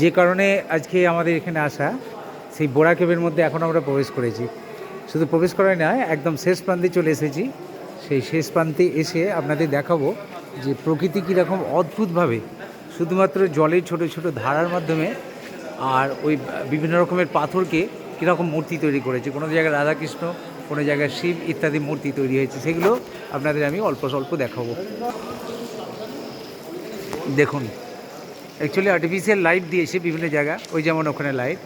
যে কারণে আজকে আমাদের এখানে আসা, সেই বোরা কেবের মধ্যে এখন আমরা প্রবেশ করেছি। শুধু প্রবেশ করাই নয়, একদম শেষ প্রান্তে চলে এসেছি। সেই শেষ প্রান্তে এসে আপনাদের দেখাবো যে প্রকৃতি কীরকম অদ্ভুতভাবে শুধুমাত্র জলের ছোট ছোট ধারার মাধ্যমে আর ওই বিভিন্ন রকমের পাথরকে কীরকম মূর্তি তৈরি করেছে। কোনো জায়গায় রাধাকৃষ্ণ, কোনো জায়গায় শিব ইত্যাদি মূর্তি তৈরি হয়েছে। সেগুলো আপনাদের আমি অল্প স্বল্প দেখাবো। দেখুন অ্যাকচুয়ালি আর্টিফিশিয়াল লাইট দিয়েছে বিভিন্ন জায়গা, ওই যেমন ওখানে লাইট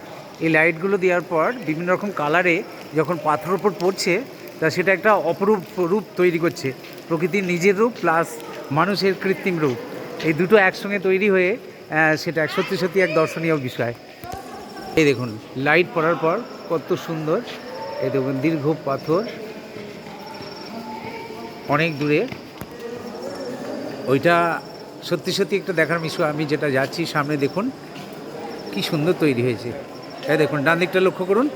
এই লাইটগুলো দেওয়ার পর বিভিন্ন রকম কালারে যখন পাথর ওপর পড়ছে, তা সেটা একটা অপরূপ রূপ তৈরি করছে। প্রকৃতির নিজের রূপ প্লাস মানুষের কৃত্রিম রূপ। এই দুটো একসঙ্গে তৈরি হয়ে সেটা এক সত্যি সত্যি এক দর্শনীয় বিষয়। এই দেখুন লাইট পড়ার পর কত সুন্দর। এই দেখুন, দীর্ঘ পাথর। অনেক দূরে। ওইটা সত্যি সত্যি একটা দেখার বিষয় আমি যেটা যাচ্ছি সামনে দেখুন, কি সুন্দর তৈরি হয়েছে। এই দেখুন, ডান দিকটা লক্ষ্য করুন,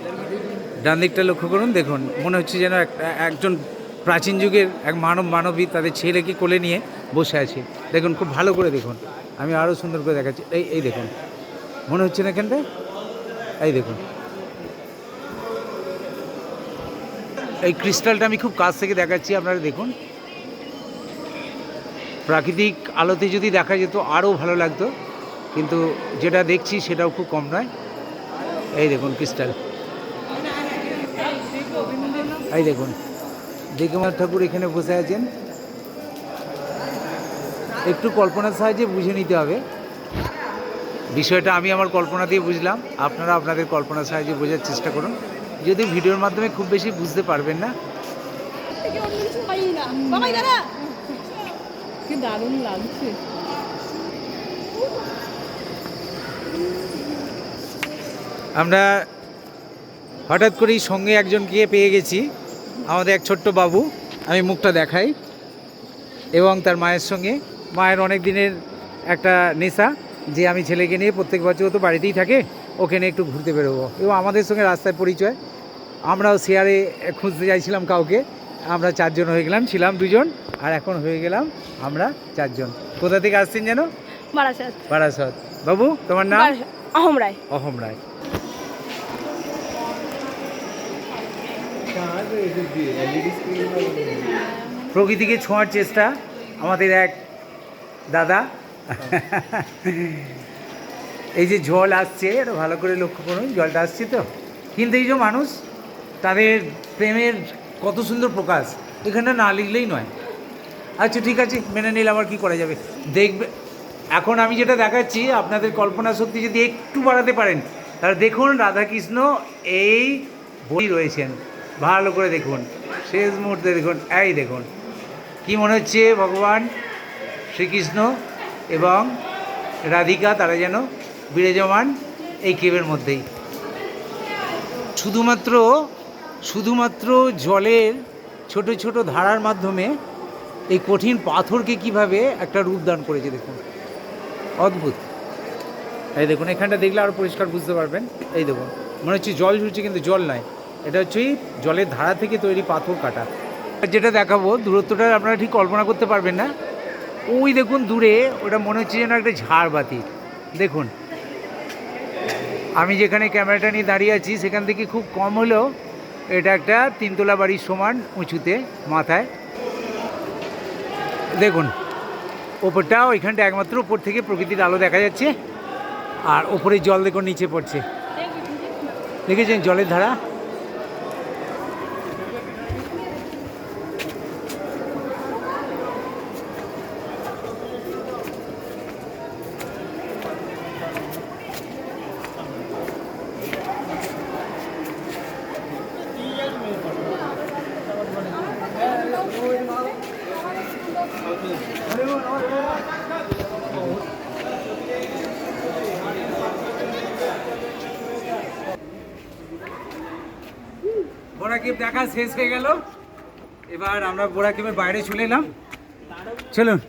ডান দিকটা লক্ষ্য করুন, দেখুন, মনে হচ্ছে যেন এক- একজন প্রাচীন যুগের এক মানব মানবী তাদের ছেলেকে কোলে নিয়ে বসে আছে। দেখুন, খুব ভালো করে দেখুন, আমি আরও সুন্দর করে দেখাচ্ছি। এই এই দেখুন, মনে হচ্ছে না এখানটায় এই দেখুন। এই ক্রিস্টালটা আমি খুব কাছ থেকে দেখাচ্ছি আপনারা দেখুন। প্রাকৃতিক আলোতে যদি দেখা যেত, আরও ভালো লাগতো। কিন্তু যেটা দেখছি সেটাও খুব কম নয়। এই দেখুন ক্রিস্টাল। এই দেখুন। দিগমার ঠাকুর এখানে বসে আছেন। একটু কল্পনার সাহায্যে বুঝে নিতে হবে। বিষয়টা আমি আমার কল্পনা দিয়ে বুঝলাম। আপনারা আপনাদের কল্পনার সাহায্যে বোঝার চেষ্টা করুন। যদি ভিডিওর মাধ্যমে খুব বেশি বুঝতে পারবেন না থেকে অন্য কিছু পাইনি না বাবাই দাদা কি দারুণ লাগছে। আমরা হঠাৎ করেই সঙ্গে একজনকে পেয়ে গেছি, আমাদের এক ছোট্ট বাবু, আমি মুখটা দেখাই, এবং তার মায়ের সঙ্গে। মায়ের অনেক দিনের একটা নেশা, যে আমি ছেলেকে নিয়ে প্রত্যেক বছর তো বাড়িতেই থাকে, ওকে নিয়ে একটু ঘুরতে বেরোবো। এবং আমাদের সঙ্গে রাস্তায় পরিচয়। আমরাও শেয়ারে খুঁজতে চাইছিলাম কাউকে, আমরা চারজন হয়ে গেলাম, ছিলাম দুজন। আর এখন হয়ে গেলাম আমরা চারজন। কোথা থেকে আসছেন যেন? বারাসাত। বারাসত। বাবু তোমার নাম? আহম রায়। অহম রায়। প্রকৃতিকে ছোঁয়ার চেষ্টা আমাদের এক দাদা। এই যে জল আসছে এটা ভালো করে লক্ষ্য করুন জলটা আসছে তো। কিন্তু এই যে মানুষ তাদের প্রেমের কত সুন্দর প্রকাশ। এখানে না লিখলেই নয়। আচ্ছা ঠিক আছে, মেনে নিলে আবার কি করা যাবে? দেখবে, এখন আমি যেটা দেখাচ্ছি, আপনাদের কল্পনা শক্তি যদি একটু বাড়াতে পারেন, তাহলে দেখুন রাধাকৃষ্ণ এই বই রয়েছেন। ভালো করে দেখুন, শেষ মুহূর্তে দেখুন, এই দেখুন, কি মনে হচ্ছে ভগবান শ্রীকৃষ্ণ এবং রাধিকা, তারা যেন বিরাজমান এই কেবের মধ্যেই। শুধুমাত্র শুধুমাত্র জলের ছোট ছোট ধারার মাধ্যমে এই কঠিন পাথরকে কীভাবে একটা রূপ দান করেছে দেখুন। অদ্ভুত। এই দেখুন, এখানটা দেখলে আরও পরিষ্কার বুঝতে পারবেন। এই দেখুন, মনে হচ্ছে জল ঝুলছে কিন্তু জল নয় এটা হচ্ছে জলের ধারা থেকে তৈরি পাথর কাটা। যেটা দেখাবো, দূরত্বটা আপনারা ঠিক কল্পনা করতে পারবেন না। ওই দেখুন, দূরে ওটা মনে হচ্ছে যেন একটা ঝাড়বাতি দেখুন, আমি যেখানে ক্যামেরাটা নিয়ে দাঁড়িয়ে আছি, সেখান থেকে খুব কম হলেও এটা একটা তিনতলা বাড়ির সমান উঁচুতে, মাথায়। দেখুন ওপরটা ওইখানটা একমাত্র উপর থেকে প্রকৃতির আলো দেখা যাচ্ছে আর ওপরে জল দেখুন নিচে পড়ছে। দেখেছেন জলের ধারা? বোরা কেব দেখা শেষ হয়ে গেল। এবার আমরা বোরা কেবের বাইরে চলে এলাম। চলুন।